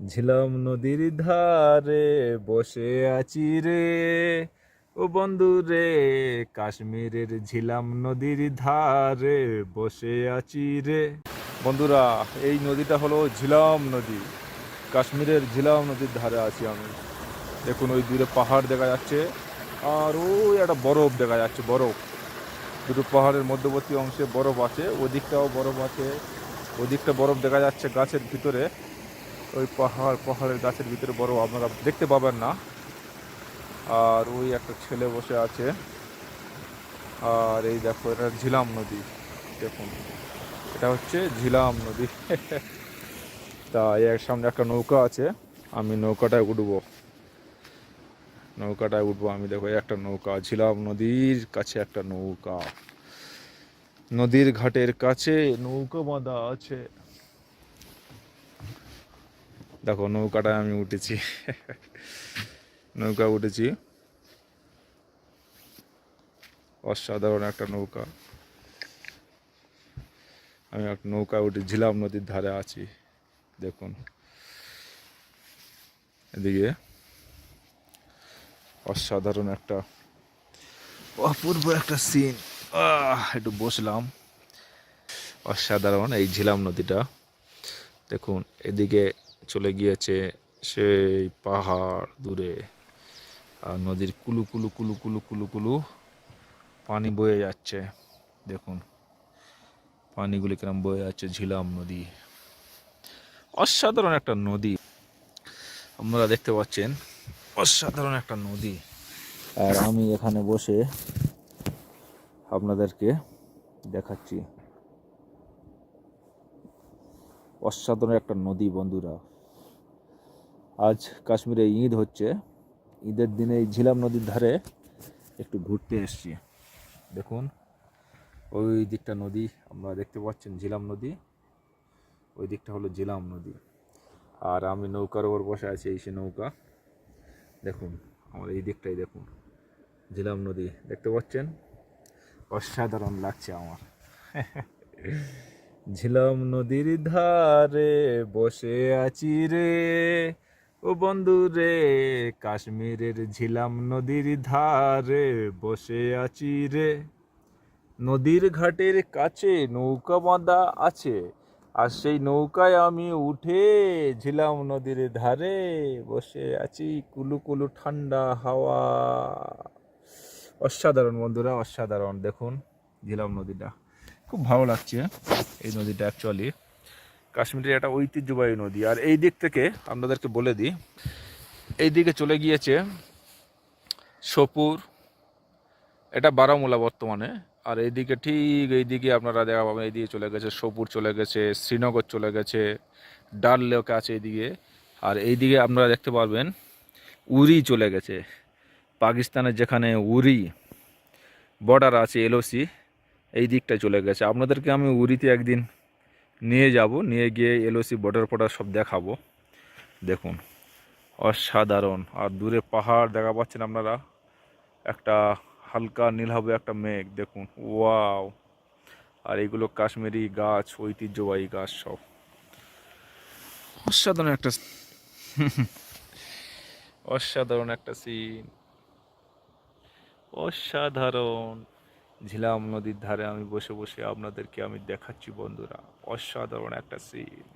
ঝিলাম নদীর ধারে বসে আছি রে। ও বন্ধু রে, কাশ্মীরের ঝিলাম নদীর ধারে বসে আছি রে। বন্ধুরা, এই নদীটা হলো ঝিলাম নদী। কাশ্মীরের ঝিলাম নদীর ধারে আছি আমি। দেখুন, ওই দূরে পাহাড় দেখা যাচ্ছে, আর ওই একটা বরফ দেখা যাচ্ছে, বরফ। দুটো পাহাড়ের মধ্যবর্তী অংশে বরফ আছে, ওদিকটাও বরফ আছে, ওদিকটা বরফ দেখা যাচ্ছে গাছের ভিতরে। ওই পাহাড়, পাহাড়ের গাছের ভিতরে বরফ আপনারা দেখতে পাবেন না। আর ওই একটা ছেলে বসে আছে। আর এই দেখো, এটা ঝিলাম নদী। দেখুন, এটা হচ্ছে ঝিলাম নদী। তা এর সামনে একটা নৌকা আছে, আমি নৌকাটায় উঠবো। নৌকাটায় উঠবো, আমি দেখো একটা নৌকা, ঝিলাম নদীর কাছে একটা নৌকা। নদীর ঘাটের কাছে নৌকা বাঁধা আছে। দেখো নৌকাটায় আমি উঠেছি। নৌকা উঠেছি। অসাধারণ একটা নৌকা। আমি একটা নৌকা উঠে ঝিলাম নদীর ধারে আছি, দেখুন। এদিকে অসাধারণ একটা অপূর্ব একটা সিন একটু বসলাম। অসাধারণ এই ঝিলাম নদীটা। দেখুন, এদিকে চলে গিয়েছে সেই পাহাড় দূরে। আর নদীর কুলু কুলু কুলু কুলু কুলু কুলু পানি বয়ে যাচ্ছে। দেখুন, পানিগুলি কিরম বয়ে যাচ্ছে, ঝিলাম নদী। অসাধারণ একটা নদী। আপনারা দেখতে পাচ্ছেন, অসাধারণ একটা নদী। আর আমি এখানে বসে আপনাদেরকে দেখাচ্ছি। অসাধারণ একটা নদী বন্ধুরা। আজ কাশ্মীরে ঈদ হচ্ছে। ঈদের দিনে এই ঝিলাম নদীর ধারে একটু ঘুরতে এসছি। দেখুন, ওই দিকটা নদী আপনারা দেখতে পাচ্ছেন ঝিলাম নদী। ওই দিকটা হলো ঝিলাম নদী। আর আমি নৌকার ওপর বসে আছি, এই সে নৌকা। দেখুন, আমার এই দিকটাই দেখুন। ঝিলাম নদী, দেখতে পাচ্ছেন? অসাধারণ লাগছে আমার। ঝিলাম নদীর ধারে বসে আছি রে। ও বন্ধু রে, কাশ্মীরের ঝিলাম নদীর ধারে বসে আছি রে। নদীর ঘাটের কাছে নৌকা বাঁধা আছে, আর সেই নৌকায় আমি উঠে ঝিলাম নদীর ধারে বসে আছি, কুলু কুলু ঠান্ডা হাওয়া। অসাধারণ বন্ধুরা, অসাধারণ। দেখুন ঝিলাম নদীটা। খুব ভালো লাগছে এই নদীটা অ্যাকচুয়ালি কাশ্মীরের একটা ঐতিহ্যবাহী নদী। আর এই দিক থেকে আপনাদেরকে বলে দিই, এই দিকে চলে গিয়েছে সোপুর, এটা বারামুলা বর্তমানে। আর এইদিকে ঠিক এইদিকে আপনারা দেখা পাবেন এইদিকে চলে গেছে সোপুর, চলে গেছে শ্রীনগর, চলে গেছে ডাল লেক আছে এইদিকে আর এইদিকে আপনারা দেখতে পারবেন, উরি চলে গেছে। পাকিস্তানের যেখানে উরি বর্ডার আছে এলওসি এই দিকটায় চলে গেছে। আপনাদেরকে আমি উরিতে একদিন নিয়ে যাব, নিয়ে গিয়ে এলওসি, বর্ডার ফর্ডার সব দেখাবো। দেখুন, অসাধারণ। আর দূরে পাহাড় দেখা পাচ্ছেন আপনারা? একটা হালকা নীল হবে একটা মেঘ, দেখুন। ওয়াও! আর এগুলো কাশ্মীরি গাছ, ঐতিহ্যবাহী গাছ সব। অসাধারণ একটা অসাধারণ একটা সিন অসাধারণ। ঝিলাম নদীর ধারে আমি বসে বসে আপনাদেরকে আমি দেখাচ্ছি বন্ধুরা। অসাধারণ একটা সিন